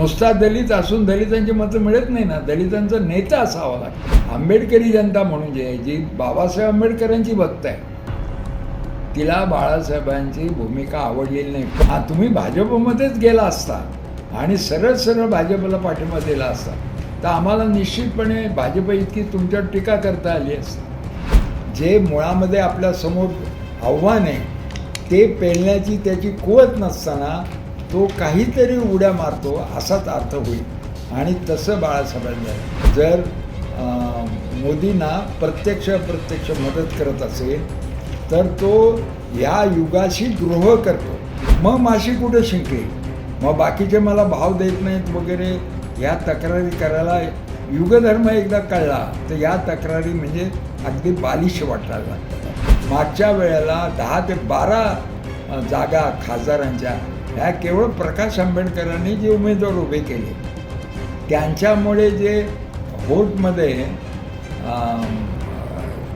नुसता दलित असून दलितांची मतं मिळत नाही ना दलितांचा नेता असावा लागतो. आंबेडकरी जनता म्हणून जी आहे जी बाबासाहेब आंबेडकरांची भक्त आहे तिला बाळासाहेबांची भूमिका आवडलेली नाही. हा तुम्ही भाजपमध्येच गेला असता आणि सरळ सरळ भाजपला पाठिंबा दिला असता तर आम्हाला निश्चितपणे भाजप इतकी तुमच्यावर टीका करता आली असते. जे मुळामध्ये आपल्यासमोर आव्हान आहे ते पेलण्याची त्याची कुवत नसताना तो काहीतरी उड्या मारतो असाच अर्थ होईल. आणि तसं बाळासाहेबांनी जर मोदींना प्रत्यक्ष अप्रत्यक्ष मदत करत असेल तर तो या युगाशी द्रोह करतो. मग माशी कुठं शिंकली? मग बाकीचे मला भाव देत नाहीत वगैरे या तक्रारी करायला युगधर्म एकदा कळला तर या तक्रारी म्हणजे अगदी बालिश वाटायला लागतात. मागच्या वेळेला दहा ते बारा जागा खासदारांच्या ह्या केवळ प्रकाश आंबेडकरांनी जे उमेदवार उभे केले त्यांच्यामुळे जे होटमध्ये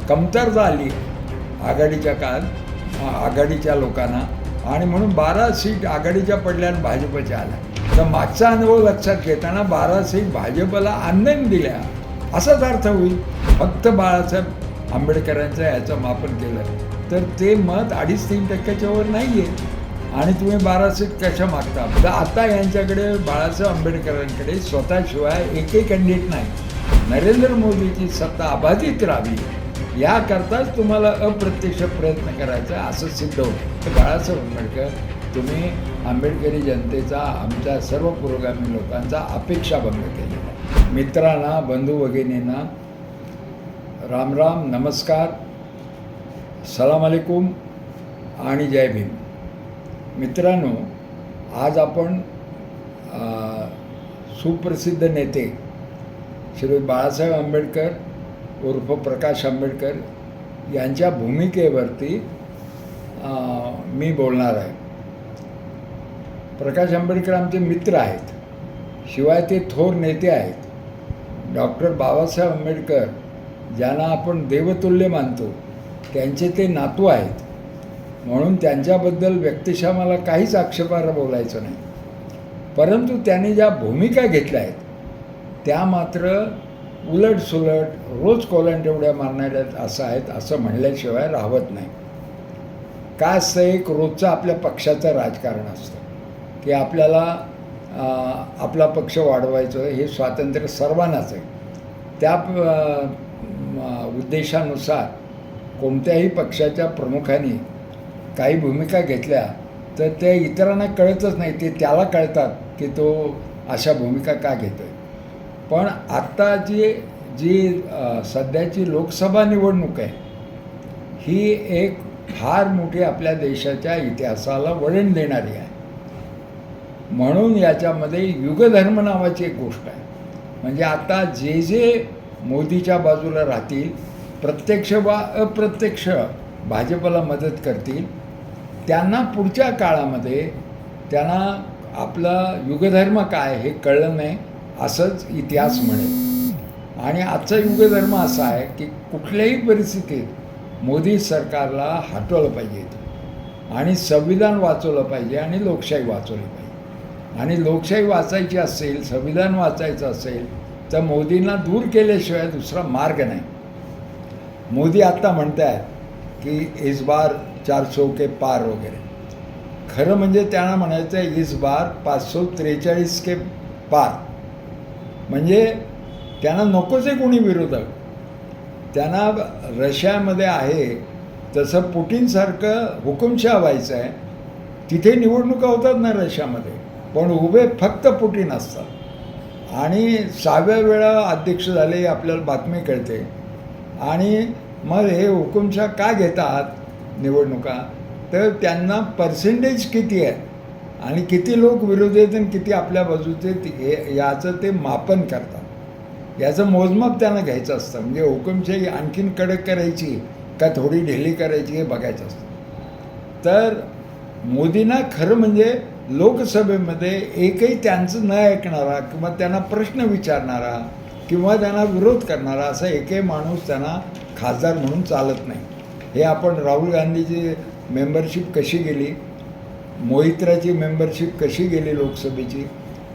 कमतरता आली आघाडीच्या काळात आघाडीच्या लोकांना आणि म्हणून बारा सीट आघाडीच्या पडल्या भाजपच्या आल्या. तर मागचा अनुभव लक्षात घेताना बारा सीट भाजपला आनंद दिल्या असाच अर्थ होईल. फक्त बाळासाहेब आंबेडकरांचं याचं मापन केलं तर ते मत अडीच तीन टक्क्याच्या वर नाही आहे आणि तुम्ही बारा सीट कशा मागता. तर आता यांच्याकडे बाळासाहेब आंबेडकरांकडे स्वतःशिवाय एकही कॅन्डिडेट नाही. नरेंद्र मोदीची सत्ता अबाधित राहावी याकरताच तुम्हाला अप्रत्यक्ष प्रयत्न करायचा असं सिद्ध होतं. तर बाळासाहेब आंबेडकर तुम्ही आंबेडकरी जनतेचा आमच्या सर्व पुरोगामी लोकांचा अपेक्षाभंग केलेला केली मित्रांना बंधू भगिनींना राम राम नमस्कार सलाम अलेकुम आणि जय भीम. मित्रांनो आज आपण सुप्रसिद्ध नेते श्री बाळासाहेब आंबेडकर उर्फ प्रकाश आंबेडकर यांच्या भूमिकेवरती मी बोलणार आहे. प्रकाश आंबेडकर आमचे मित्र आहेत. शिवाय ते थोर नेते आहेत. डॉक्टर बाबासाहेब आंबेडकर ज्यांना आपण देवतुल्य मानतो त्यांचे ते नातू आहेत. म्हणून त्यांच्याबद्दल व्यक्तिशः मला काहीच आक्षेपार्ह बोलायचं नाही. परंतु त्यांनी ज्या भूमिका घेतल्या आहेत त्या मात्र उलटसुलट रोज कोलंटेवड्या मारणाऱ्या असं आहेत असं म्हणल्याशिवाय राहत नाही. काय असतं एक रोजचं आपल्या पक्षाचं राजकारण असतं? की आपल्याला आपला पक्ष वाढवायचं हे स्वातंत्र्य सर्वांनाच आहे. त्या उद्देशानुसार कोणत्याही पक्षाच्या प्रमुखांनी काही भूमिका घेतल्या तर ते इतरांना कळतच नाही ते त्याला कळतात की तो अशा भूमिका का घेतो आहे पण आत्ता जी जी सध्याची लोकसभा निवडणूक आहे ही एक फार मोठी आपल्या देशाच्या इतिहासाला वळण देणारी आहे. म्हणून याच्यामध्ये युगधर्म नावाची एक गोष्ट आहे. म्हणजे आता जे जे मोदीच्या बाजूला राहतील प्रत्यक्ष वा अप्रत्यक्ष भाजपला मदत करतील त्यांना पुढच्या काळामध्ये त्यांना आपला युगधर्म काय हे कळलं नाही असंच इतिहास म्हणेल. आणि आजचा युगधर्म असा आहे की कुठल्याही परिस्थितीत मोदी सरकारला हटवलं पाहिजे आणि संविधान वाचवलं पाहिजे आणि लोकशाही वाचवली पाहिजे. आणि लोकशाही वाचायची असेल संविधान वाचायचं असेल तर मोदींना दूर केल्याशिवाय दुसरा मार्ग नाही. मोदी आत्ता म्हणत आहेत की इस बार चार सौ के पार वगैरे. खरं म्हणजे त्यांना म्हणायचं आहे इस बार पाचशे त्रेचाळीस के पार. म्हणजे त्यांना नकोच आहे कोणी विरोधक. त्यांना रशियामध्ये आहे तसं पुटीनसारखं हुकुमशाह व्हायचं आहे. तिथे निवडणुका होतात ना रशियामध्ये पण उभे फक्त पुटीन असतात. आणि सहाव्या वेळा अध्यक्ष झाले आपल्याला बातमी कळते. आणि मग हे हुकुमशाह का घेतात? निवडणुका तर त्यांना पर्सेंटेज किती आहे? आणि किती लोक विरोधी आहेत आणि किती आपल्या बाजूचे ते- हे याचं ते मापन करतात. याचं मोजमाप त्यांना घ्यायचं असतं. म्हणजे हुकुमशाही आणखीन कडक करायची का थोडी ढिली करायची हे बघायचं असतं. तर मोदींना खरं म्हणजे लोकसभेमध्ये एकही त्यांचं न ऐकणारा किंवा त्यांना प्रश्न विचारणारा किंवा त्यांना विरोध करणारा असा एकही माणूस त्यांना खासदार म्हणून चालत नाही. हे आपण राहुल गांधीची मेंबरशिप कशी गेली? मोहित्राची मेंबरशिप कशी गेली लोकसभेची?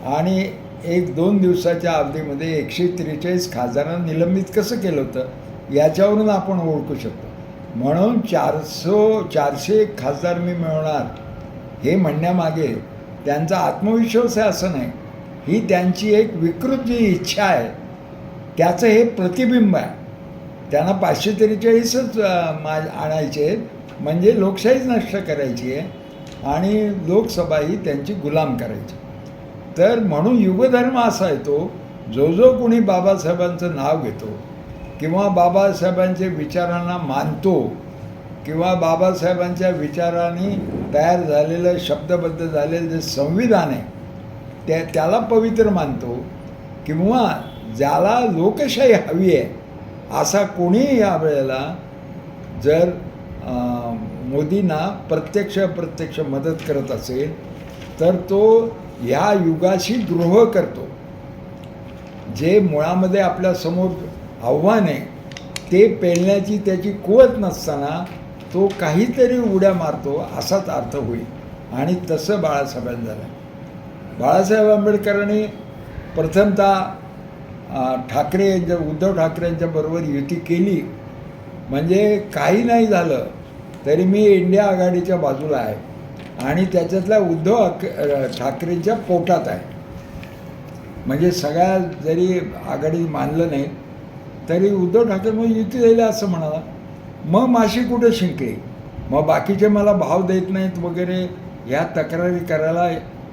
आणि एक दोन दिवसाच्या अवधीमध्ये एकशे त्रेचाळीस खासदारांना निलंबित कसं केलं होतं? याच्यावरून आपण ओळखू शकतो. म्हणून चारसो चारशे एक खासदार मी मिळवणार हे म्हणण्यामागे त्यांचा आत्मविश्वास आहे असं नाही. ही त्यांची एक विकृत जी इच्छा आहे त्याचं हे प्रतिबिंब आहे. त्यांना पाचशे त्रेचाळीसच मा आणायचे म्हणजे लोकशाहीच नष्ट करायची आहे. आणि लोकसभा ही त्यांची गुलाम करायची. तर म्हणून युगधर्म असा येतो जो जो कोणी बाबासाहेबांचं नाव घेतो किंवा बाबासाहेबांचे विचारांना मानतो किंवा बाबासाहेबांच्या विचारांनी तयार झालेलं शब्दबद्ध झालेलं जे संविधान आहे त्या त्याला पवित्र मानतो किंवा ज्याला लोकशाही हवी आहे असा कोणीही यावेळेला जर मोदींना प्रत्यक्ष अप्रत्यक्ष मदत करत असेल तर तो ह्या युगाशी द्रोह करतो. जे मुळामध्ये आपल्यासमोर आव्हान आहे ते पेलण्याची त्याची कुवत नसताना तो काहीतरी उड्या मारतो असाच अर्थ होईल. आणि तसं बाळासाहेबांनी झालं. बाळासाहेब आंबेडकरांनी प्रथमतः ठाकरे यांच्या उद्धव ठाकरे यांच्या बरोबर युती केली म्हणजे काही नाही झालं तरी मी इंडिया आघाडीच्या बाजूला आहे आणि त्याच्यातल्या उद्धव अक- ठाकरेंच्या पोटात आहे. म्हणजे सगळ्या जरी आघाडी मानलं नाही तरी उद्धव ठाकरे मग युती झाली असं म्हणाला. मग माशी कुठं शिंकली? मग बाकीचे मला भाव देत नाहीत वगैरे या तक्रारी करायला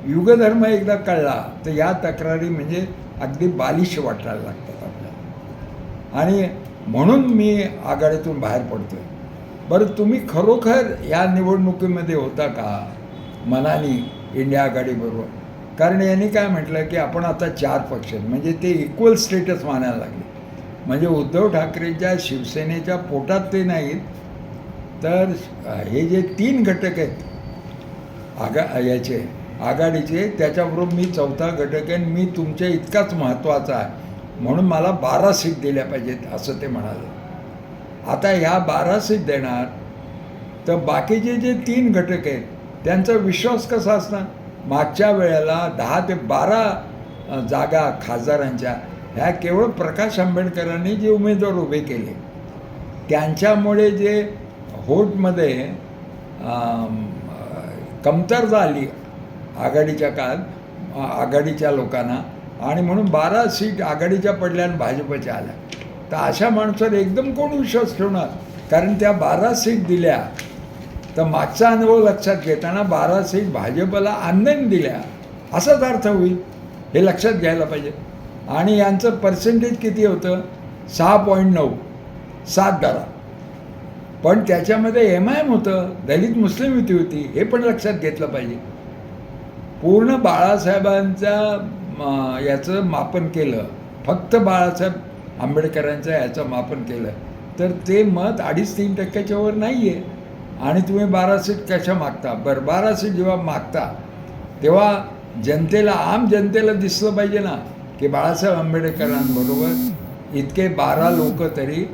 युगधर्म एकदा कळला तर या तक्रारी म्हणजे अगदी बालिश वाटायला लागतात आपल्याला. आणि म्हणून मी आघाडीतून बाहेर पडतोय. बरं तुम्ही खरोखर या निवडणुकीमध्ये होता का? मनानी इंडिया आघाडीबरोबर. कारण यांनी काय म्हटलं की आपण आता चार पक्ष आहेत. म्हणजे ते इक्वल स्टेटस मानायला लागले. म्हणजे उद्धव ठाकरेंच्या शिवसेनेच्या पोटात ते नाहीत. तर हे जे तीन घटक आहेत आगा याचे आघाडीचे त्याच्याबरोबर मी चौथा घटक आहे आणि मी तुमच्या इतकाच महत्त्वाचा आहे. म्हणून मला बारा सीट दिल्या पाहिजेत असं ते म्हणाले. आता ह्या बारा सीट देणार तर बाकीचे जे तीन घटक आहेत त्यांचा विश्वास कसा असणार? मागच्या वेळेला दहा ते बारा जागा खासदारांच्या ह्या केवळ प्रकाश आंबेडकरांनी जे उमेदवार उभे केले त्यांच्यामुळे जे होटमध्ये कमतरता आली आघाडीच्या काळात आघाडीच्या लोकांना आणि म्हणून बारा सीट आघाडीच्या पडल्या आणि भाजपच्या आल्या. तर अशा माणसावर एकदम कोण विश्वास ठेवणार? कारण त्या बारा सीट दिल्या तर मागचा अनुभव लक्षात घेताना बारा सीट भाजपला आनंद दिल्या. असाच अर्थ होईल हे लक्षात घ्यायला पाहिजे. आणि यांचं पर्सेंटेज किती होतं? सहा पॉईंट नऊ सात दारा पण त्याच्यामध्ये एम आय एम होतं दलित मुस्लिम युती होती हे पण लक्षात घेतलं पाहिजे. पूर्ण बाळासाहेबांचा याचं मापन केलं. फक्त बाळासाहेब आंबेडकरांचं याचं मापन केलं. तर ते मत अडीच तीन टक्क्याच्या वर नाही आहे आणि तुम्ही बारा सीट कशा मागता? बरं बारा सीट जेव्हा मागता तेव्हा जनतेला आम जनतेला दिसलं पाहिजे ना की बाळासाहेब आंबेडकरांबरोबर इतके बारा लोक तरी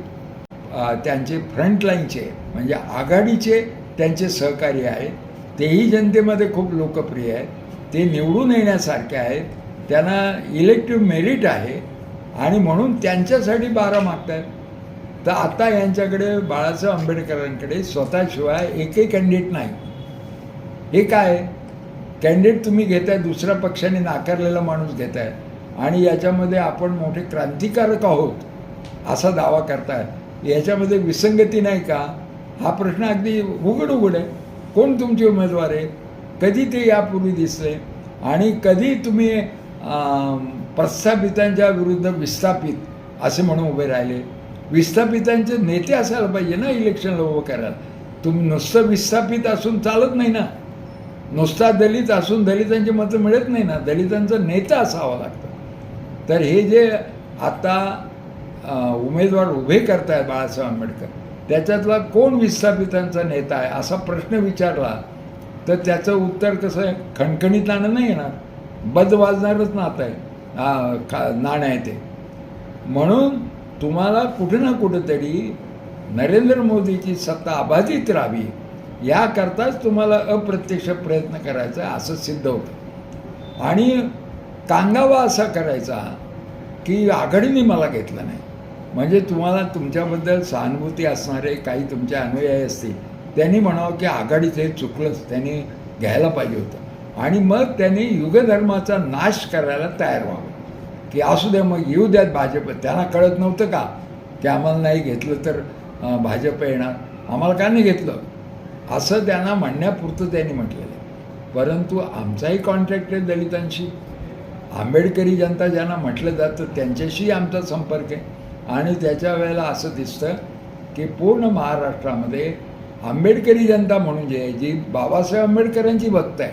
त्यांचे फ्रंटलाईनचे म्हणजे आघाडीचे त्यांचे सहकारी आहेत. तेही जनतेमध्ये खूप लोकप्रिय आहेत. ते निवडून येण्यासारखे आहेत. त्यांना इलेक्टिव्ह मेरिट आहे आणि म्हणून त्यांच्यासाठी बारा मागतात तर आता यांच्याकडे बाळासाहेब आंबेडकरांकडे स्वतःशिवाय एकही कॅन्डिडेट नाही. हे काय? कॅन्डिडेट तुम्ही घेताय दुसऱ्या पक्षाने नाकारलेला माणूस घेताय. आणि याच्यामध्ये आपण मोठे क्रांतिकारक आहोत असा दावा करताय याच्यामध्ये विसंगती नाही का? हा प्रश्न अगदी उघड उघड आहे. कोण तुमचे उमेदवार आहे? कधी ते यापूर्वी दिसले? आणि कधी तुम्ही प्रस्थापितांच्या विरुद्ध विस्थापित असे म्हणून उभे राहिले? विस्थापितांचे नेते असायला पाहिजे ना इलेक्शनला उभं करायला. तुम्ही नुसतं विस्थापित असून चालत नाही ना. नुसता दलित असून दलितांची मतं मिळत नाही ना. दलितांचा नेता असावा लागतं. तर हे जे आता उमेदवार उभे करतायत बाळासाहेब आंबेडकर त्याच्यातला कोण विस्थापितांचा नेता आहे? असा प्रश्न विचारला तर त्याचं उत्तर कसं आहे? खणखणीतानं नाही येणार. बद वाजणारच नातं आहे. का नाणं आहे ते. म्हणून तुम्हाला कुठं ना कुठंतरी नरेंद्र मोदीची सत्ता अबाधित राहावी याकरताच तुम्हाला अप्रत्यक्ष प्रयत्न करायचा असं सिद्ध होतं. आणि कांगावा असा करायचा की आघाडीने मला घेतलं नाही. म्हणजे तुम्हाला तुमच्याबद्दल सहानुभूती असणारे काही तुमचे अनुयायी असतील त्यांनी म्हणावं की आघाडीचं हे चुकलंच त्यांनी घ्यायला पाहिजे होतं. आणि मग त्यांनी युगधर्माचा नाश करायला तयार व्हावं. की असू द्या मग येऊ द्यात भाजप. त्यांना कळत नव्हतं का की आम्हाला नाही घेतलं तर भाजप येणार? आम्हाला का नाही घेतलं? असं त्यांना म्हणण्यापुरतं त्यांनी म्हटलेलं आहे. परंतु आमचाही कॉन्ट्रॅक्ट आहे दलितांशी. आंबेडकरी जनता ज्यांना म्हटलं जातं त्यांच्याशी आमचा संपर्क आहे. आणि त्याच्या वेळेला असं दिसतं की पूर्ण महाराष्ट्रामध्ये आंबेडकरी जनता म्हणून जी आहे जी बाबासाहेब आंबेडकरांची भक्त आहे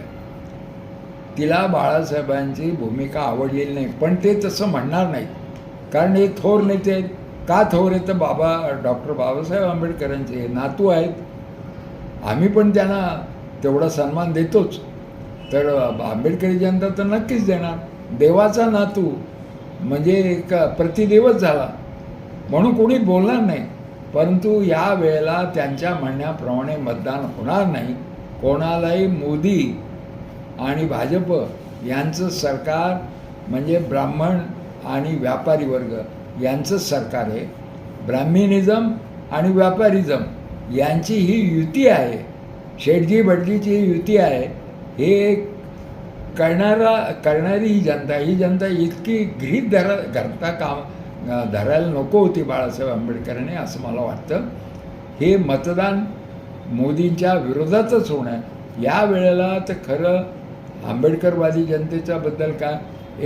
तिला बाळासाहेबांची भूमिका आवडलेली नाही. पण ते तसं म्हणणार नाहीत कारण हे थोर नेते आहेत. का थोर आहेत? तर बाबा डॉक्टर बाबासाहेब आंबेडकरांचे नातू आहेत. आम्ही पण त्यांना तेवढा सन्मान देतोच. तर आंबेडकरी जनता तर नक्कीच देणार. देवाचा नातू म्हणजे एक प्रतिदेवच झाला. म्हणून कोणी बोलणार नाही. परंतु या वेळेला त्यांच्या म्हणण्याप्रमाणे मतदान होणार नाही. कोणालाही मोदी आणि भाजप यांचं सरकार म्हणजे ब्राह्मण आणि व्यापारी वर्ग यांचं सरकार आहे. ब्राह्मिनिझम आणि व्यापारिझम यांची ही युती आहे. शेटजी भटजीची ही युती आहे. हे करणारा करणारी ही जनता ही जनता इतकी गृहीत धरा धरता काम धरायला नको होती बाळासाहेब आंबेडकरांनी असं मला वाटतं. हे मतदान मोदींच्या विरोधातच होणं या वेळेला तर खरं आंबेडकरवादी जनतेच्या बद्दल काय?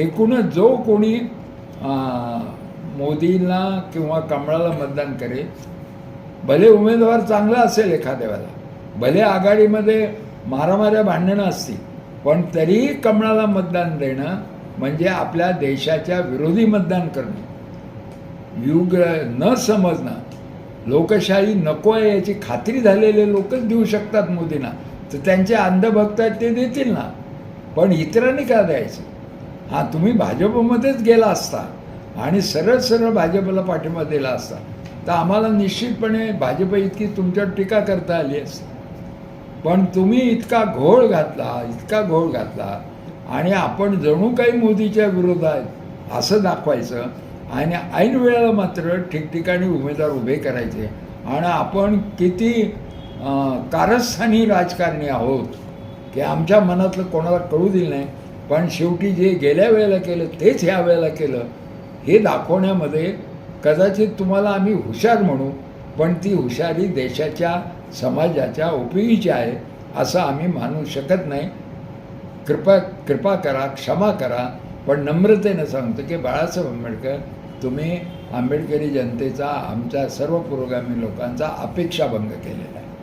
एकूणच जो कोणी मोदींना किंवा कमळाला मतदान करेल भले उमेदवार चांगला असेल एखाद्या वेळेला भले आघाडीमध्ये मारामाऱ्या भांडणं असतील पण तरीही कमळाला मतदान देणं म्हणजे आपल्या देशाच्या विरोधी मतदान करणं. युग न समजणं लोकशाही नको आहे याची खात्री झालेले लोकच देऊ शकतात मोदींना. तर त्यांचे अंधभक्त आहेत ते देतील ना. पण इतरांनी का द्यायचं? हां तुम्ही भाजपमध्येच गेला असता आणि सरळ सरळ भाजपला पाठिंबा दिला असता. तर आम्हाला निश्चितपणे भाजप इतकी तुमच्यावर टीका करता आली असती. पण तुम्ही इतका घोळ घातला इतका घोळ घातला आणि आपण जणू काही मोदीच्या विरोधात असं दाखवायचं आणि ऐन वेळेला मात्र ठिकठिकाणी उमेदवार उभे करायचे. आणि आपण किती कारस्थानी राजकारणी आहोत की आमच्या मनातलं कोणाला कळू दिलं नाही. पण शेवटी जे गेल्या वेळेला केलं तेच ह्या वेळेला केलं हे दाखवण्यामध्ये कदाचित तुम्हाला आम्ही हुशार म्हणू पण ती हुशारी देशाच्या समाजाच्या उपयोगीची आहे असं आम्ही मानू शकत नाही. कृपा कृपा करा क्षमा करा पण नम्रतेनं सांगतो की बाळासाहेब आंबेडकर तुम्ही आंबेडकरी जनतेचा आमच्या सर्व पुरोगामी लोकांचा अपेक्षाभंग केलेला आहे.